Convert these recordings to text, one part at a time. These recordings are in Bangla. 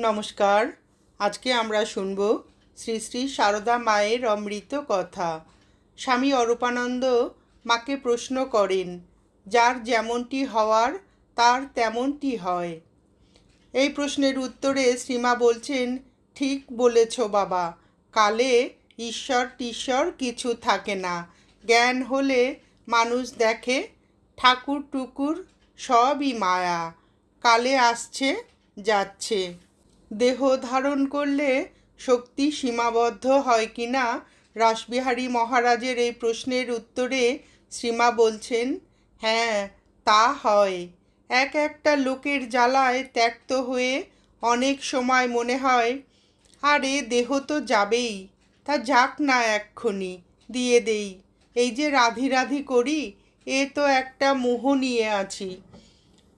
নমস্কার। আজকে আমরা শুনব শ্রী শ্রী সারদা মায়ের অমৃত কথা। স্বামী অরূপানন্দ মাকে প্রশ্ন করেন, যার যেমনটি হওয়ার, তার তেমনটি হয়। এই প্রশ্নের উত্তরে শ্রীমা বলছেন, ঠিক বলেছ বাবা, কালে ঈশ্বর টিশ্বর কিছু থাকে না। জ্ঞান হলে মানুষ দেখে, ঠাকুর টুকুর সবই মায়া। কালে আসছে, যাচ্ছে। দেহ ধারণ করলে শক্তি সীমাবদ্ধ হয় কি না? রাসবিহারী মহারাজের এই প্রশ্নের উত্তরে শ্রীমা বলছেন হ্যাঁ তা হয়। এক একটা লোকের জ্বালায় ত্যক্ত হয়ে অনেক সময় মনে হয়, আরে, দেহ তো যাবেই। তা যাক না এক্ষুনি, দিয়ে দেই। এই যে রাধি রাধি করি, এ তো একটা মোহ নিয়ে আছি।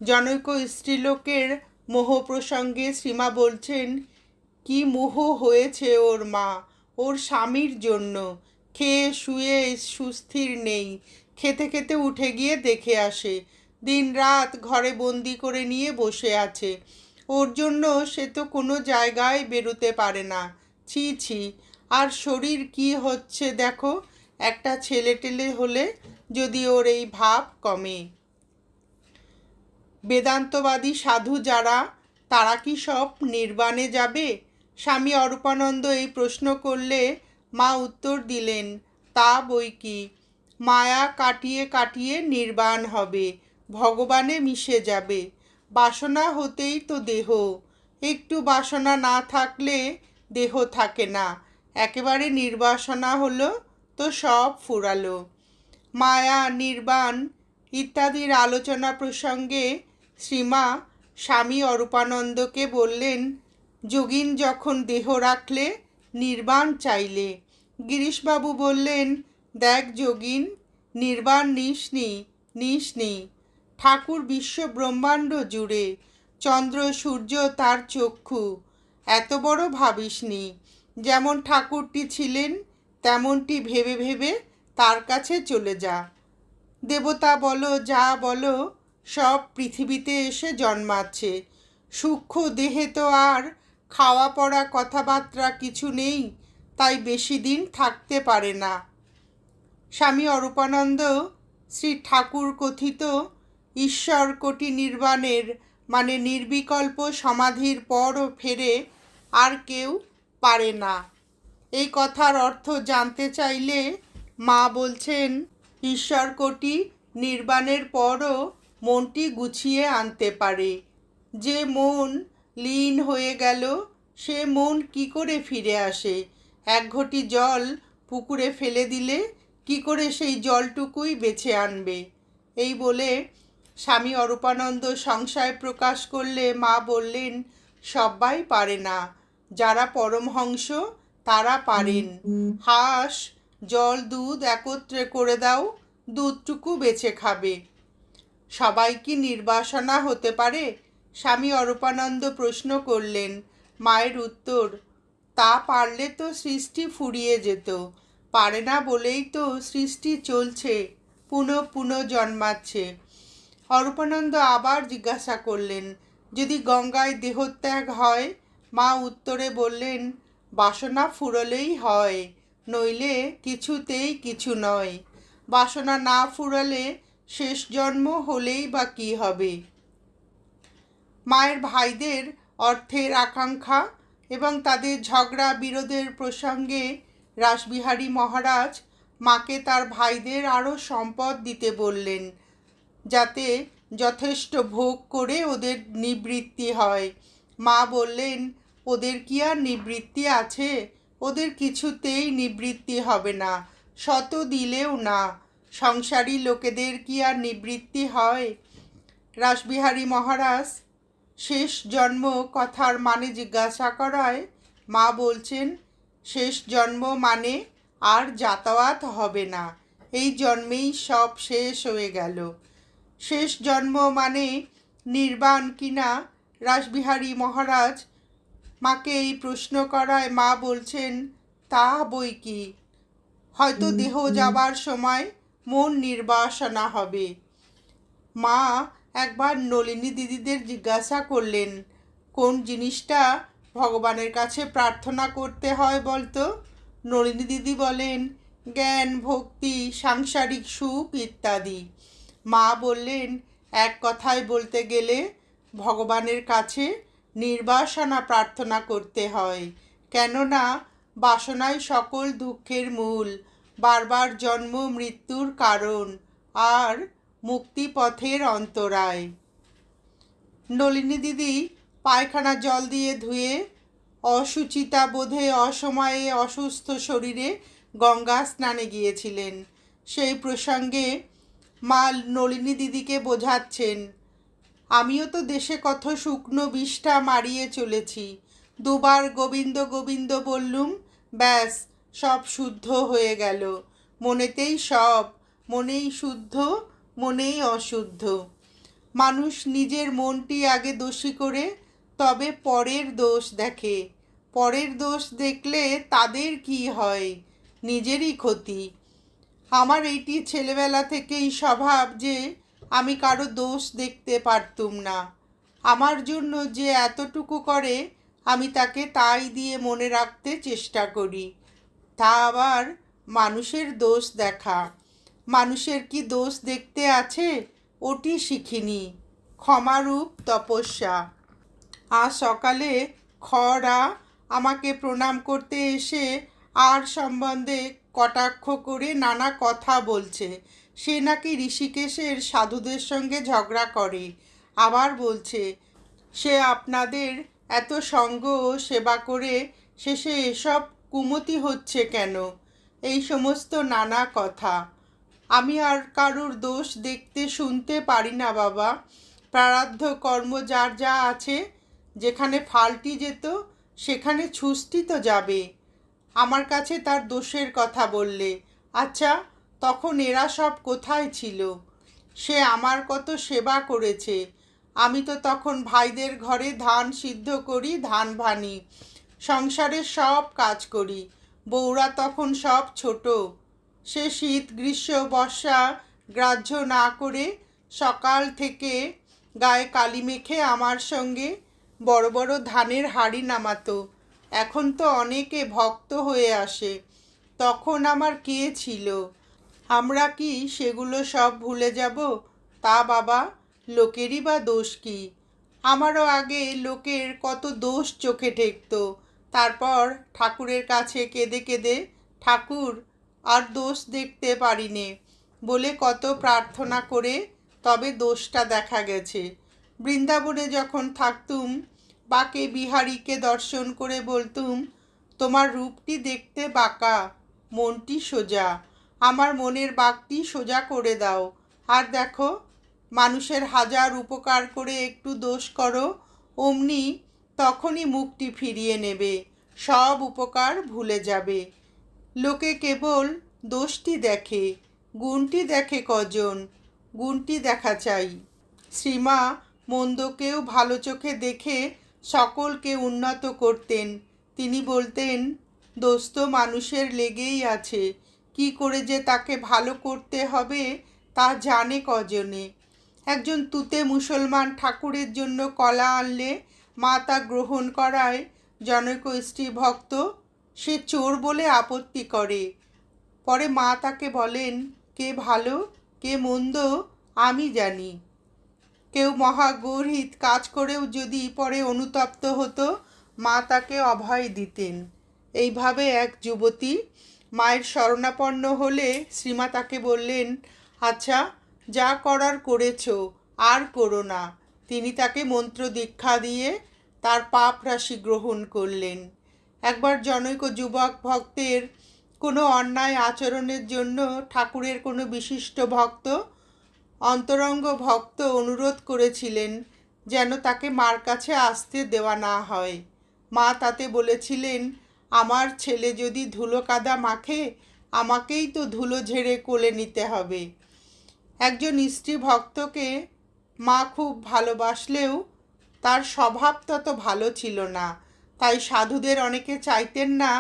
জনৈক স্ত্রীলোকের মোহ প্রসঙ্গে শ্রীমা বলছেন, কি মোহ হয়েছে ওর মা? ওর স্বামীর জন্য। খেয়ে, শুয়ে সুস্থির নেই। খেতে খেতে উঠে গিয়ে দেখে আসে। দিন রাত ঘরে বন্দি করে নিয়ে বসে আছে। ওর জন্য সে তো কোনো জায়গায় বেরোতে পারে না। ছি ছি। আর শরীর কি হচ্ছে দেখো? একটা ছেলে টেলে হলে যদি ওর এই ভাব কমে। বেদান্তবাদী সাধু যারা, তারা কি সব নির্বাণে যাবে? স্বামী অরূপানন্দ এই প্রশ্ন করলে মা উত্তর দিলেন, তা বই কি? মায়া কাটিয়ে কাটিয়ে নির্বাণ হবে, ভগবানে মিশে যাবে। বাসনা হতেই তো দেহ, একটু বাসনা না থাকলে দেহ থাকে না, একেবারে নির্বাসনা হলো তো সব ফুরালো। মায়া, নির্বাণ ইত্যাদির আলোচনা প্রসঙ্গে শ্রীমা স্বামী অরূপানন্দকে বললেন, যোগিন যখন দেহ রাখলে, নির্বাণ চাইলে। গিরিশবাবু বললেন, দেখ যোগিন, নির্বাণ নিসনি নিসনি ঠাকুর বিশ্ব ব্রহ্মাণ্ড জুড়ে, চন্দ্র, সূর্য তার চক্ষু। এত বড় ভাবিসনি যেমন ঠাকুরটি ছিলেন, তেমনটি ভেবে ভেবে তার কাছে চলে যা। দেবতা বলো, যা বলো সব পৃথিবীতে এসে জন্মাচ্ছে। সূক্ষ্ম দেহে তো আর খাওয়া পড়া কথাবার্তা কিছু নেই, তাই বেশি দিন থাকতে পারে না। স্বামী অরূপানন্দ শ্রী ঠাকুর কথিত ঈশ্বর কোটি নির্বাণের মানে নির্বিকল্প সমাধির পরও ফেরে আর কেউ পারে না। এই কথার অর্থ জানতে চাইলে মা বলছেন, ঈশ্বর কোটি নির্বাণের পরও মনটি গুছিয়ে আনতে পারে। যে মন লীন হয়ে গেল, সে মন কি করে ফিরে আসে? এক ঘটি জল পুকুরে ফেলে দিলে কি করে সেই জলটুকুই বেছে আনবে? এই বলে স্বামী অরূপানন্দ সংশয় প্রকাশ করলে মা বললেন সবাই পারে না। যারা পরমহংস, তারা পারেন। হাঁস, জল, দুধ একত্রে করে দাও, দুধটুকু বেছে খাবে। সবাই কি নির্বাসনা হতে পারে? স্বামী অরূপানন্দ প্রশ্ন করলেন, মায়ের উত্তর, তা পারলে তো সৃষ্টি ফুরিয়ে যেত, পারে না বলেই তো সৃষ্টি চলছে, পুনঃ পুনঃ জন্মাচ্ছে। অরূপানন্দ আবার জিজ্ঞাসা করলেন, যদি গঙ্গায় দেহত্যাগ হয়? মা উত্তরে বললেন, বাসনা ফুরলেই হয়, নইলে কিছুতেই কিছু নয়। বাসনা না ফুরালে শেষ জন্ম হলেই বা কী হবে? মায়ের ভাইদের অর্থের আকাঙ্ক্ষা এবং তাদের ঝগড়া বিরোধের প্রসঙ্গে রাসবিহারী মহারাজ মাকে তার ভাইদের আরও সম্পদ দিতে বললেন, যাতে যথেষ্ট ভোগ করে ওদের নিবৃত্তি হয়। মা বললেন, ওদের কি আর নিবৃত্তি আছে? ওদের কিছুতেই নিবৃত্তি হবে না, শত দিলেও না। সংসারী লোকেদের কি আর নিবৃত্তি হয়? রাসবিহারী মহারাজ শেষ জন্ম কথার মানে জিজ্ঞাসা করায় মা বলছেন শেষ জন্ম মানে আর যাতায়াত হবে না এই জন্মেই সব শেষ হয়ে গেল। শেষ জন্ম মানে নির্বাণ কিনা? রাসবিহারী মহারাজ মাকে এই প্রশ্ন করায় মা বলছেন তা বই কি? হয়তো দেহ যাবার সময় মন নির্বাসনা হবে। মা একবার নলিনী দিদিদের জিজ্ঞাসা করলেন, কোন জিনিসটা ভগবানের কাছে প্রার্থনা করতে হয় বলতো? নলিনী দিদি বলেন, জ্ঞান, ভক্তি, সাংসারিক সুখ ইত্যাদি। মা বললেন, এক কথায় বলতে গেলে ভগবানের কাছে নির্বাসনা প্রার্থনা করতে হয়। কেননা বাসনাই সকল দুঃখের মূল। বারবার জন্ম মৃত্যুর কারণ আর মুক্তিপথের অন্তরায়। নলিনী দিদি পায়খানা জল দিয়ে ধুয়ে অসুচিতা বোধে অসময়ে অসুস্থ শরীরে গঙ্গা স্নানে গিয়েছিলেন। সেই প্রসঙ্গে মা নলিনী দিদিকে বোঝাচ্ছেন, আমিও তো দেশে কত শুকনো বিষটা মারিয়ে চলেছি। দুবার গোবিন্দ গোবিন্দ বললুম, ব্যাস সব শুদ্ধ হয়ে গেল। মনেতেই সব, মনেই শুদ্ধ, মনেই অশুদ্ধ। মানুষ নিজের মনটি আগে দোষী করে, তবে পরের দোষ দেখে। পরের দোষ দেখলে তাদের কি হয়? নিজেরই ক্ষতি। আমার এইটি ছেলেবেলা থেকেই স্বভাব যে, আমি কারও দোষ দেখতে পারতুম না। আমার জন্য যে এতটুকু করে, আমি তাকে তাই দিয়ে মনে রাখতে চেষ্টা করি। তা আবার মানুষের দোষ দেখা। মানুষের কি দোষ দেখতে আছে? ওটি শিখিনি। ক্ষমারূপ তপস্যা। আজ সকালে খরা আমাকে প্রণাম করতে এসে আর সম্বন্ধে কটাক্ষ করে নানা কথা বলছে। সে নাকি ঋষিকেশের সাধুদের সঙ্গে ঝগড়া করে। আবার বলছে, সে আপনাদের এত সঙ্গ সেবা করে শেষে এসব কুমতি হচ্ছে কেন? এই সমস্ত নানা কথা। আমি আর কারুর দোষ দেখতে শুনতে পারি না, বাবা। প্রারাধ্য কর্ম যার যা আছে, যেখানে ফাল্টি যেত, সেখানে ছুস্তি তো যাবে। আমার কাছে তার দোষের কথা বললে। আচ্ছা তখন এরা সব কোথায় ছিল? সে আমার কত সেবা করেছে। আমি তো তখন ভাইদের ঘরে ধান সিদ্ধ করি, ধান ভানি। সংসারের সব কাজ করি, বউরা তখন সব ছোট। সে শীত, গ্রীষ্ম, বর্ষা গ্রাহ্য না করে সকাল থেকে গায়ে কালি মেখে আমার সঙ্গে বড় বড় ধানের হাড়ি নামাতো। এখন তো অনেকে ভক্ত হয়ে আসে। তখন আমার কে ছিল? আমরা কি সেগুলো সব ভুলে যাব? তা বাবা, লোকেরই বা দোষ কি? আমারও আগে লোকের কত দোষ চোখে ঠেকত। তারপর ঠাকুরের কাছে কেঁদে কেঁদে, ঠাকুর, আর দোষ দেখতে পারিনে। বলে কত প্রার্থনা করে তবে দোষটা দেখা গেছে। বৃন্দাবনে যখন থাকতুম, বাকে বিহারীকে দর্শন করে বলতুম, তোমার রূপটি দেখতে বাঁকা, মনটি সোজা। আমার মনের বাঘটি সোজা করে দাও। আর দেখো, মানুষের হাজার উপকার করে একটু দোষ করো, অমনি তখনই মুখটি ফিরিয়ে নেবে। সব উপকার ভুলে যাবে। লোকে কেবল দোষটি দেখে, গুণটি দেখে কজন, গুণটি দেখা চাই। শ্রীমা মন্দকেও ভালো চোখে দেখে সকলকে উন্নত করতেন। তিনি বলতেন, দোস্ত মানুষের লেগেই আছে। কি করে যে তাকে ভালো করতে হবে তা জানে কজনে। একজন তুতে মুসলমান ঠাকুরের জন্য কলা আনলে মা তা গ্রহণ করায় জনৈক স্ত্রী ভক্ত, সে চোর বলে আপত্তি করে। পরে মা তাকে বলেন, কে ভালো, কে মন্দ, আমি জানি। কেউ মহাগর্হিত কাজ করেও যদি পরে অনুতপ্ত হতো, মা তাকে অভয় দিতেন। এইভাবে এক যুবতী মায়ের শরণাপন্ন হলে শ্রীমা তাকে বললেন আচ্ছা যা করার করেছ, আর করো না। তিনি তাকে মন্ত্র দীক্ষা দিয়ে তার পাপ রাশি গ্রহণ করলেন। একবার জনৈক যুবক ভক্তের কোনো অন্যায় আচরণের জন্য ঠাকুরের কোনো বিশিষ্ট ভক্ত, অন্তরঙ্গ ভক্ত অনুরোধ করেছিলেন যেন তাকে মার কাছে আসতে দেওয়া না হয়। মা তাতে বলেছিলেন, আমার ছেলে যদি ধুলো কাদা মাখে, আমাকেই তো ধুলো ঝেড়ে কোলে নিতে হবে। একজন স্ত্রী ভক্তকে মা খুব ভালোবাসলেও তার স্বভাব তত ভালো ছিল না। তাই সাধুদের অনেকে চাইতেন না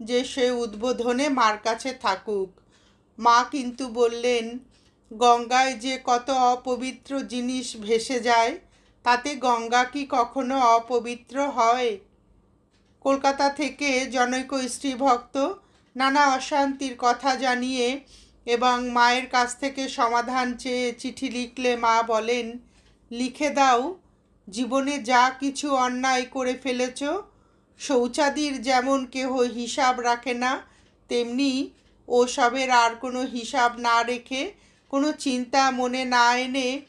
যে সে উদ্বোধনে মার কাছে থাকুক। মা কিন্তু বললেন, গঙ্গায় যে কত অপবিত্র জিনিস ভেসে যায়, তাতে গঙ্গা কি কখনো অপবিত্র হয়? কলকাতা থেকে জনৈক স্ত্রী ভক্ত নানা অশান্তির কথা জানিয়ে এবং মায়ের কাছ থেকে সমাধান চেয়ে চিঠি লিখলে মা বলেন, লিখে দাও জীবনে যা কিছু অন্যায় করে ফেলেছ, শৌচাদির যেমন কেহ হিসাব রাখে না, তেমনি ওসবের আর কোনো হিসাব না রেখে, কোনো চিন্তা মনে না এনে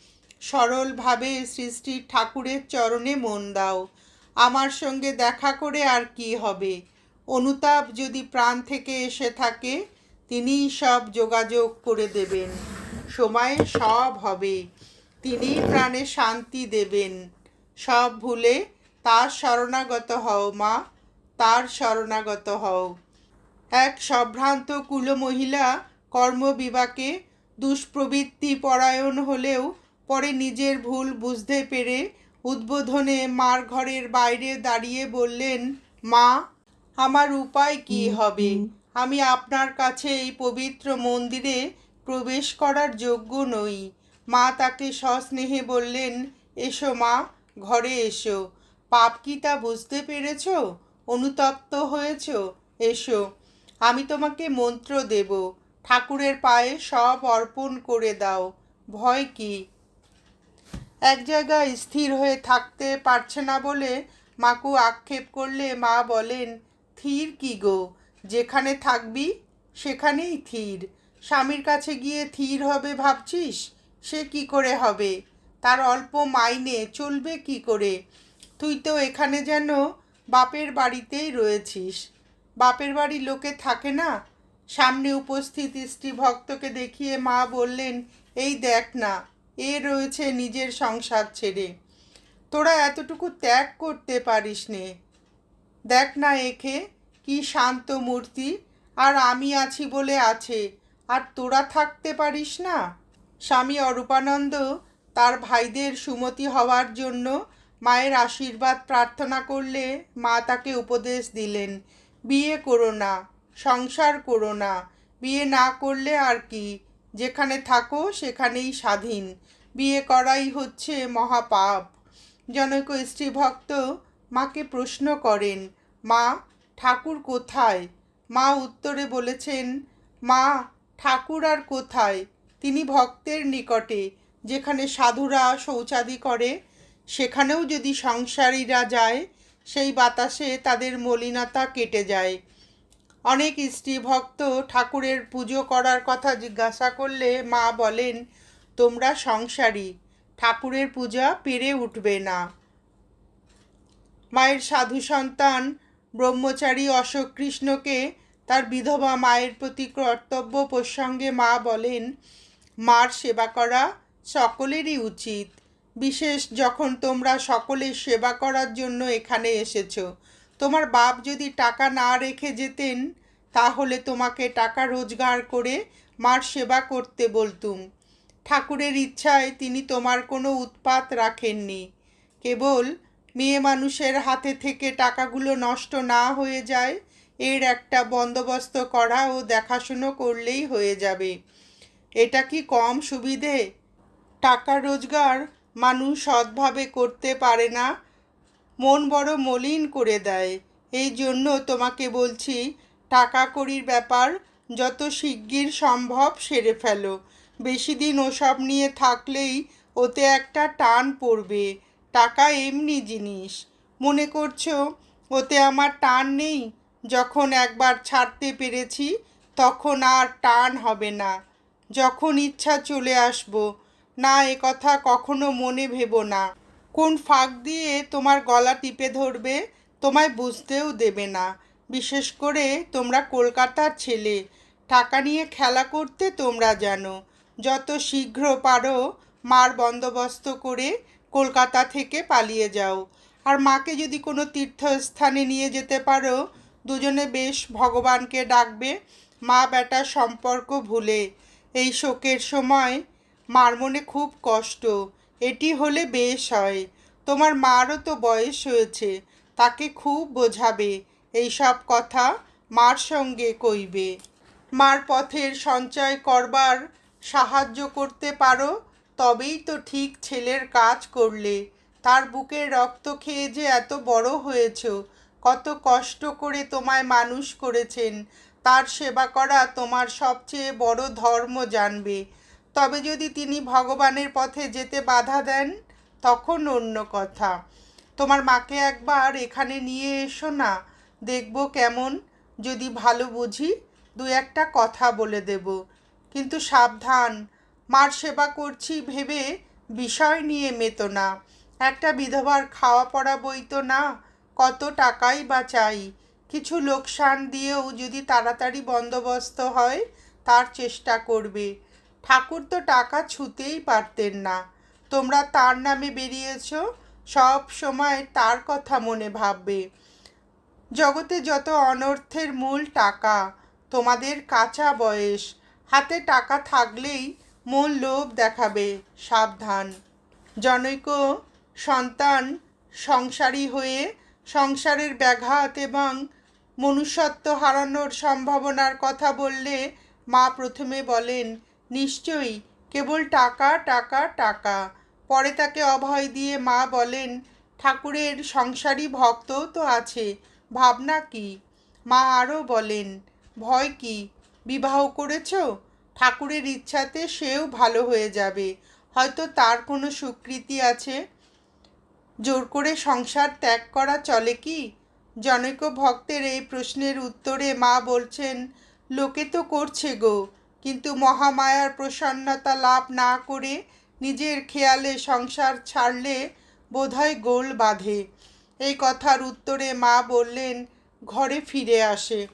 সরলভাবে সৃষ্টির ঠাকুরের চরণে মন দাও। আমার সঙ্গে দেখা করে আর কি হবে? অনুতাপ যদি প্রাণ থেকে এসে থাকে, তিনিই সব যোগাযোগ করে দেবেন। সময়ে সব হবে। তিনিই প্রাণে শান্তি দেবেন। সব ভুলে তার শরণাগত হও মা তার শরণাগত হও। এক সম্ভ্রান্ত কুল মহিলা কর্মবিবাকে দুষ্প্রবৃত্তি পরায়ণ হলেও পরে নিজের ভুল বুঝতে পেরে উদ্বোধনে মার ঘরের বাইরে দাঁড়িয়ে বললেন মা আমার উপায় কি হবে? আমি আপনার কাছে এই পবিত্র মন্দিরে প্রবেশ করার যোগ্য নই। মা তাকে সস্নেহে বললেন এসো মা ঘরে এসো। পাপ কি তা বুঝতে পেরেছ? অনুতপ্ত হয়েছ? এসো। আমি তোমাকে মন্ত্র দেব। ঠাকুরের পায়ে সব অর্পণ করে দাও। ভয় কি? এক জায়গায় স্থির হয়ে থাকতে পারছে না বলে মাকু আক্ষেপ করলে মা বলেন, থির কি গো? যেখানে থাকবি, সেখানেই থির। স্বামীর কাছে গিয়ে থির হবে ভাবছিস? সে কি করে হবে? তার অল্প মাইনে চলবে কি করে? তুই তো এখানে যেন বাপের বাড়িতেই রয়েছিস। বাপের বাড়ির লোকে থাকে না? সামনে উপস্থিত স্ত্রী ভক্তকে দেখিয়ে মা বললেন, এই দেখ না, এ রয়েছে নিজের সংসার ছেড়ে। তোরা এতটুকু ত্যাগ করতে পারিস নে। দেখ না একে, কি শান্ত মূর্তি। আর আমি আছি বলে আছে, আর তোরা থাকতে পারিস না? স্বামী অরূপানন্দ তার ভাইদের সুমতি হওয়ার জন্য মায়ের আশীর্বাদ প্রার্থনা করলে মা তাকে উপদেশ দিলেন, বিয়ে করো না, সংসার করো না, বিয়ে না করলে আর কি, যেখানে থাকো সেখানেই স্বাধীন, বিয়ে করাই হচ্ছে মহাপাপ। জনৈক স্ত্রীভক্ত মাকে প্রশ্ন করেন, মা, ঠাকুর কোথায়? মা উত্তরে বলেছেন, মা, ঠাকুর আর কোথায়? তিনি ভক্তের নিকটে যেখানে সাধুরা শৌচাদি করে, সেখানেও যদি সংসারীরা যায়, সেই বাতাসে তাদের মলিনতা কেটে যায়। অনেক স্ত্রী ভক্ত ঠাকুরের পুজো করার কথা জিজ্ঞাসা করলে মা বলেন, তোমরা সংসারী, ঠাকুরের পূজা পেরে উঠবে না। মায়ের সাধু সন্তান ব্রহ্মচারী অশোক কৃষ্ণকে তার বিধবা মায়ের প্রতি কর্তব্য প্রসঙ্গে মা বলেন, মার সেবা করা সকলেরই উচিত। বিশেষ যখন তোমরা সকলের সেবা করার জন্য এখানে এসেছ। তোমার বাপ যদি টাকা না রেখে যেতেন, তাহলে তোমাকে টাকা রোজগার করে মার সেবা করতে বলতুম। ঠাকুরের ইচ্ছায় তিনি তোমার কোনো উৎপাত রাখেননি। কেবল মেয়ে মানুষের হাতে থেকে টাকাগুলো নষ্ট না হয়ে যায়, এর একটা বন্দোবস্ত করা ও দেখাশুনো করলেই হয়ে যাবে। এটা কি কম সুবিধে? টাকা রোজগার মানুষ সৎভাবে করতে পারে না। মন বড় মলিন করে দেয়। এই জন্য তোমাকে বলছি, টাকা কড়ির ব্যাপার যত শিগগির সম্ভব সেরে ফেলো। বেশি দিন ওসব নিয়ে থাকলেই ওতে একটা টান পড়বে। টাকা এমনি জিনিস। মনে করছ, ওতে আমার টান নেই? যখন একবার ছাড়তে পেরেছি, তখন আর টান হবে না। যখন ইচ্ছা চলে আসব। না, এ কথা কখনো মনে ভেবো না। কোন ফাঁক দিয়ে তোমার গলা টিপে ধরবে, তোমায় বুঝতেও দেবে না। বিশেষ করে তোমরা কলকাতার ছেলে, টাকা নিয়ে খেলা করতে তোমরা জানো, যত শীঘ্র পারো মার বন্দোবস্ত করে কলকাতা থেকে পালিয়ে যাও। আর মাকে যদি কোনো তীর্থস্থানে নিয়ে যেতে পারো, দুজনে বেশ ভগবানকে ডাকবে মা বেটা সম্পর্ক ভুলে। এই শোকের সময় মার মনে খুব কষ্ট। এটি হলে বেশ হয়। তোমার মারও তো বয়স হয়েছে, তাকে খুব বোঝাবে। এই সব কথা মার সঙ্গে কইবে। মার পথের সঞ্চয় করবার সাহায্য করতে পারো, তবেই তো ঠিক ছেলের কাজ করলে। তার বুকের রক্ত খেয়ে যে এত বড় হয়েছ, কত কষ্ট করে তোমায় মানুষ করেছেন, তার সেবা করা তোমার সবচেয়ে বড় ধর্ম জানবে। তবে যদি তিনি ভগবানের পথে যেতে বাধা দেন, তখন অন্য কথা। তোমার মাকে একবার এখানে নিয়ে এসো না, দেখব কেমন। যদি ভালো বুঝি, দু একটা কথা বলে দেব। কিন্তু সাবধান, মার সেবা করছি ভেবে বিষয় নিয়ে মেতো না। একটা বিধবার খাওয়া পড়া বই তো না, কত টাকাই বা চাই। কিছু লোকসান দিয়েও যদি তাড়াতাড়ি বন্দোবস্ত হয়, তার চেষ্টা করবে। ঠাকুর তো টাকা ছুতেই পারতেন না। তোমরা তার নামে বেরিয়েছ, সব সময় তার কথা মনে ভাববে। জগতে যত অনর্থের মূল টাকা, তোমাদের কাঁচা বয়স, হাতে টাকা থাকলেই মূল লোভ দেখাবে, সাবধান। জনৈক সন্তান সংসারী হয়ে সংসারের ব্যাঘাত এবং মনুষ্যত্ব হারানোর সম্ভাবনার কথা বললে মা প্রথমে বলেন নিশ্চয়ই, কেবল টাকা টাকা টাকা। পরে তাকে অভয় দিয়ে মা বলেন, ঠাকুরের সংসারী ভক্তও তো আছে, ভাবনা কি? মা আরও বলেন, ভয় কি? বিবাহ করেছ? ঠাকুরের ইচ্ছাতে সেও ভালো হয়ে যাবে। হয়তো তার কোনো স্বীকৃতি আছে? জোর করে সংসার ত্যাগ করা চলে কি? জনৈক ভক্তের এই প্রশ্নের উত্তরে মা বলছেন, লোকে তো করছে গো। কিন্তু মহামায়ার প্রসন্নতা লাভ না করে নিজের খেয়ালে সংসার ছাড়লে বোধহয় গোল বাঁধে। এই কথার উত্তরে মা বললেন, ঘরে ফিরে আসে।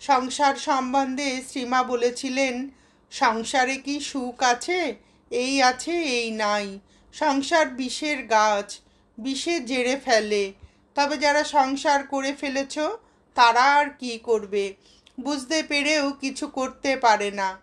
সংসার সম্বন্ধে শ্রীমা বলেছিলেন, সংসারে কি সুখ আছে? এই আছে, এই নাই। সংসার বিষের গাছ, বিষে জেরে ফেলে। তবে যারা সংসার করে ফেলেছ, তারা আর কি করবে? বুঝতে পেরেও কিছু করতে পারে না।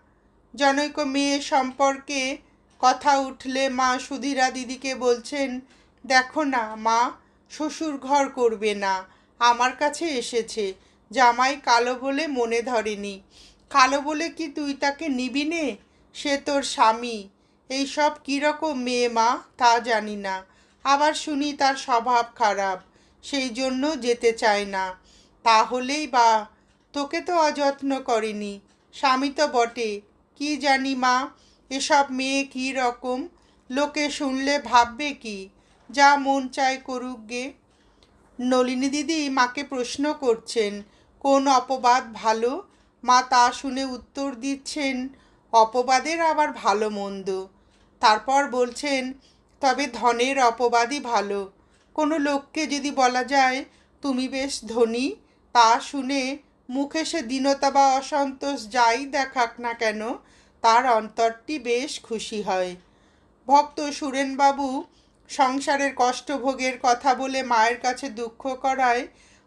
জনৈক মেয়ে সম্পর্কে কথা উঠলে মা সুধীরা দিদিকে বলছেন, দেখো না, মা, শ্বশুর ঘর করবে না। আমার কাছে এসেছে। জামাই কালো বলে মনে ধরেনি। কালো বলে কি তুই তাকে নিবি নে? সে তোর স্বামী। এইসব কীরকম মেয়ে মা, তা জানি না। আবার শুনি তার স্বভাব খারাপ। সেই জন্য যেতে চায় না। তাহলেই বা, তোকে তো অযত্ন করেনি। স্বামী তো বটে। কি জানি মা, এসব মেয়ে কী রকম? লোকে শুনলে ভাববে কি? যা মন চায় করুক গে। নলিনী দিদি মাকে প্রশ্ন করছেন, কোন অপবাদ ভালো? মা তা শুনে উত্তর দিচ্ছেন, অপবাদের আবার ভালো মন্দ। তারপর বলছেন, তবে ধনের অপবাদই ভালো। কোনো লোককে যদি বলা যায়, তুমি বেশ ধনী, তা শুনে মুখে সে দীনতা বা অসন্তোষ যাই দেখাক না কেন, তার অন্তরটি বেশ খুশি হয়। ভক্ত সুরেনবাবু সংসারের কষ্টভোগের কথা বলে মায়ের কাছে দুঃখ করায়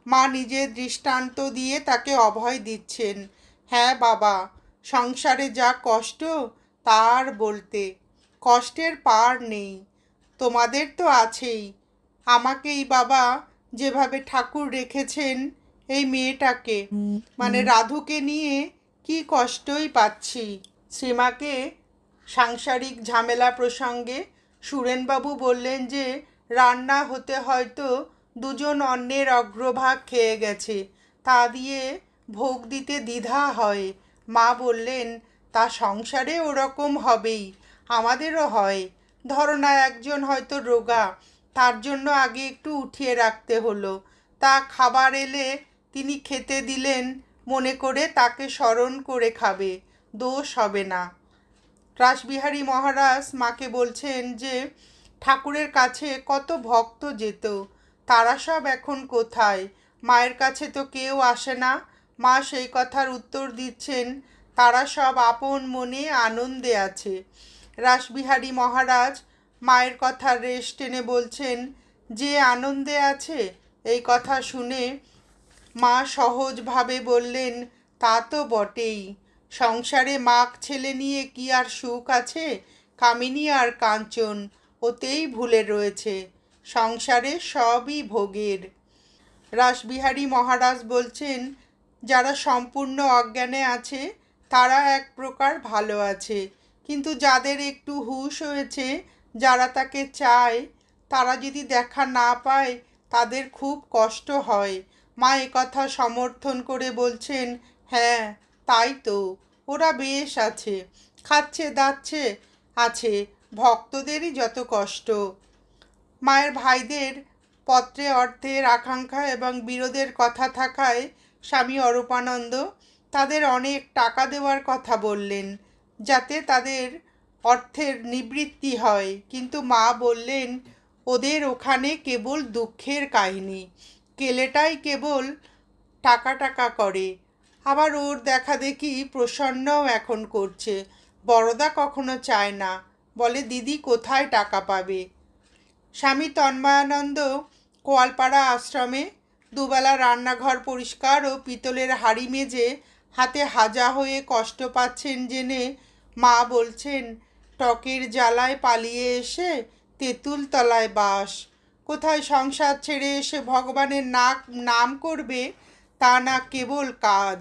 মা নিজের দৃষ্টান্ত দিয়ে তাকে অভয় দিচ্ছেন। হ্যাঁ বাবা, সংসারে যা কষ্ট, তার বলতে। কষ্টের পার নেই, তোমাদের তো আছেই। আমাকেই বাবা যেভাবে ঠাকুর রেখেছেন এই মেয়েটাকে। মানে রাধুকে নিয়ে কি কষ্টই পাচ্ছি। শ্রীমাকে সাংসারিক ঝামেলা প্রসঙ্গে সুরেনবাবু বললেন যে রান্না হতে হয়তো দুজন অন্যের অগ্রভাগ খেয়ে গেছে। তা দিয়ে ভোগ দিতে দ্বিধা হয়। মা বললেন তা সংসারে ওরকম হবেই আমাদেরও হয়। ধরো না একজন হয়তো রোগা তার জন্য আগে একটু উঠিয়ে রাখতে হলো। তা খাবার এলে তিনি খেতে দিলেন, মনে করে তাকে স্মরণ করে খাবে, দোষ হবে না। রাসবিহারী মহারাজ মাকে বলছেন যে, ঠাকুরের কাছে কত ভক্ত যেত, তারা সব এখন কোথায়? মায়ের কাছে তো কেউ আসে না। মা সেই কথার উত্তর দিচ্ছেন, তারা সব আপন মনে আনন্দে আছে। রাসবিহারী মহারাজ মায়ের কথা রেশ টেনে বলছেন, যে আনন্দে আছে, এই কথা শুনে মা সহজভাবে বললেন, তা তো বটেই। সংসারে মাক ছেলে নিয়ে কি আর সুখ আছে? কামিনী আর কাঞ্চন ওতেই ভুলে রয়েছে। সংসারে সবই ভোগের। রাসবিহারী মহারাজ বলছেন, যারা সম্পূর্ণ অজ্ঞানে আছে, তারা এক প্রকার ভালো আছে। কিন্তু যাদের একটু হুশ হয়েছে, যারা তাকে চায়, তারা যদি দেখা না পায়, তাদের খুব কষ্ট হয়। মা কথা সমর্থন করে বলছেন হ্যাঁ তাই তো, ওরা বেশ আছে, খাচ্ছে, দাচ্ছে, আছে, ভক্তদেরই যত কষ্ট। মায়ের ভাইদের পত্রে অর্থের আকাঙ্ক্ষা এবং বিরোধের কথা থাকায় স্বামী অরূপানন্দ তাদের অনেক টাকা দেওয়ার কথা বললেন, যাতে তাদের অর্থের নিবৃত্তি হয়। কিন্তু মা বললেন, ওদের ওখানে কেবল দুঃখের কাহিনী। কেলেটাই কেবল টাকা টাকা করে। আবার ওর দেখা দেখি প্রসন্নও এখন করছে। বড়দা কখনো চায় না। বলে, দিদি কোথায় টাকা পাবে? স্বামী তন্ময়ানন্দ কোয়ালপাড়া আশ্রমে দুবেলা রান্নাঘর পরিষ্কার ও পিতলের হাঁড়ি মেজে হাতে হাজা হয়ে কষ্ট পাচ্ছেন জেনে মা বলছেন, টকের জ্বালায় পালিয়ে এসে তেঁতুল তলায় বাস। কোথায় সংসার ছেড়ে এসে ভগবানের নাক, নাম করবে, তা না কেবল কাজ।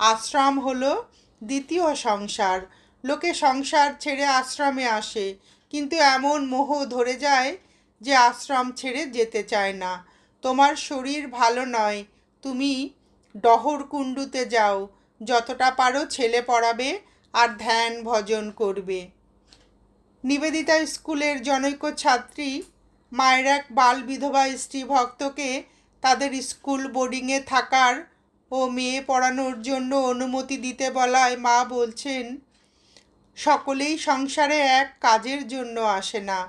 আশ্রম হলো দ্বিতীয় সংসার। লোকে সংসার ছেড়ে আশ্রমে আসে, কিন্তু এমন মোহ ধরে যায় যে আশ্রম ছেড়ে যেতে চায় না। তোমার শরীর ভালো নয়, তুমি ডহর কুণ্ডুতে যাও, যতটা পারো ছেলে পড়াবে আর ধ্যান ভজন করবে। নিবেদিতা স্কুলের জনৈক ছাত্রী মায়ের এক বাল বিধবা স্ত্রী ভক্তকে তাদের স্কুল বোর্ডিংয়ে থাকার ও মেয়ে পড়ানোর জন্য অনুমতি দিতে বলায় মা বলছেন, সকলেই সংসারে এক কাজের জন্য আসে না।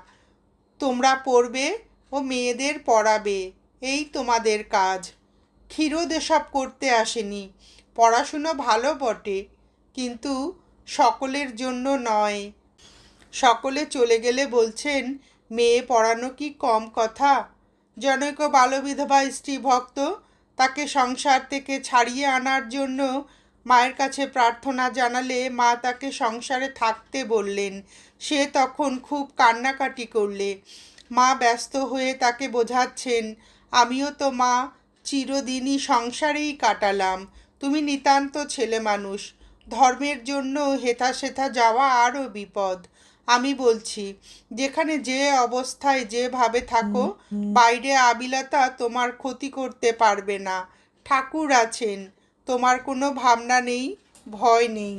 তোমরা পড়বে ও মেয়েদের পড়াবে, এই তোমাদের কাজ। ক্ষীরোদ এসব করতে আসেনি। পড়াশুনো ভালো বটে, কিন্তু সকলের জন্য নয়। সকলে চলে গেলে বলছেন মেয়ে পড়ানো কি কম কথা? জনৈক বালবিধবা স্ত্রী ভক্ত, তাকে সংসার থেকে ছাড়িয়ে আনার জন্য মায়ের কাছে প্রার্থনা জানালে মা তাকে সংসারে থাকতে বললেন। সে তখন খুব কান্নাকাটি করলে। মা ব্যস্ত হয়ে তাকে বোঝাচ্ছেন, আমিও তো মা, চিরদিনই সংসারেই কাটালাম। তুমি নিতান্ত ছেলে মানুষ ধর্মের জন্য হেথা সেথা যাওয়া আরও বিপদ। আমি বলছি যেখানে যে অবস্থায় যেভাবে থাকো বাইরে আবিলাতা তোমার ক্ষতি করতে পারবে না। ঠাকুর আছেন তোমার কোনো ভাবনা নেই ভয় নেই।